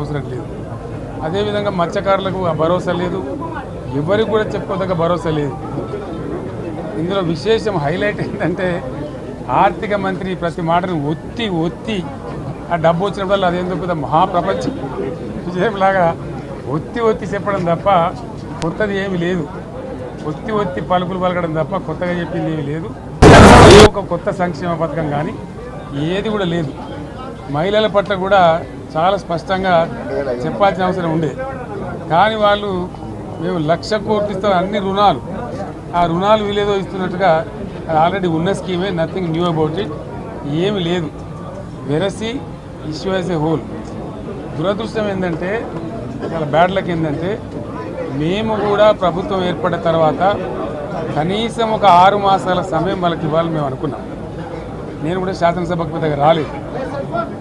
అవసరం లేదు. అదేవిధంగా మత్స్యకారులకు ఆ భరోసా లేదు. ఎవరికి కూడా చెప్పుకోదగ్గ భరోసా లేదు. ఇందులో విశేషం హైలైట్ ఏంటంటే ఆర్థిక మంత్రి ప్రతి మాటను ఒత్తి ఒత్తి ఆ డబ్బు వచ్చినప్పుడు అదేందుకు పెద్ద మహాప్రపంచం? విజయంలాగా ఒత్తి ఒత్తి చెప్పడం తప్ప కొత్తది ఏమీ లేదు. ఒత్తి ఒత్తి పలుకులు పలకడం తప్ప కొత్తగా చెప్పింది ఏమీ లేదు. ఏ ఒక కొత్త సంక్షేమ పథకం కానీ ఏది కూడా లేదు. మహిళల పట్ల కూడా చాలా స్పష్టంగా చెప్పాల్సిన అవసరం ఉండే కానీ వాళ్ళు మేము లక్ష కోట్లతో అన్ని రుణాలు. ఆ రుణాలు వీలేదో ఇస్తున్నట్టుగా ఆల్రెడీ ఉన్న స్కీమే నథింగ్ న్యూ అబౌట్ ఇట్ ఏమి లేదు. వెరసి ఇష్యూ యాజ్ ఏ హోల్ దురదృష్టం ఏంటంటే చాలా బ్యాడ్లకి ఏంటంటే మేము కూడా ప్రభుత్వం ఏర్పడిన తర్వాత కనీసం ఒక ఆరు మాసాల సమయం వాళ్ళకి ఇవ్వాలని మేము అనుకున్నాం. నేను కూడా శాసనసభకు దగ్గర రాలేదు.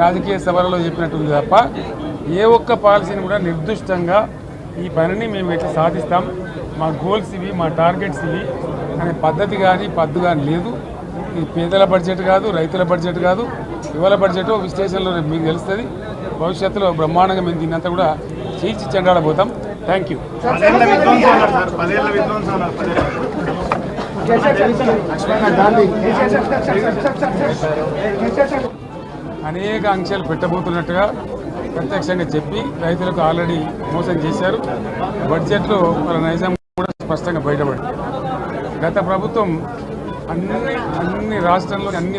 రాజకీయ సభలలో చెప్పినట్టు ఉంది తప్ప ఏ ఒక్క పాలసీని కూడా నిర్దిష్టంగా ఈ పనిని మేము ఎట్లా సాధిస్తాం మా గోల్స్ ఇవి మా టార్గెట్స్ ఇవి అనే పద్ధతి కానీ పద్దు కానీ లేదు ఇది పేదల బడ్జెట్ కాదు రైతుల బడ్జెట్ కాదు యువల బడ్జెట్ విశ్లేషణలో మీకు తెలుస్తుంది భవిష్యత్తులో బ్రహ్మాండంగా మేము దీన్నంతా కూడా చీల్చి చెండాడబోతాం థ్యాంక్ యూ అనేక ఆంక్షలు పెట్టబోతున్నట్టుగా ప్రత్యక్షంగా చెప్పి రైతులకు ఆల్రెడీ మోసం చేశారు. బడ్జెట్లో వాళ్ళ నైజాం కూడా స్పష్టంగా బయటపడింది. గత ప్రభుత్వం అన్ని అన్ని రాష్ట్రంలో అన్ని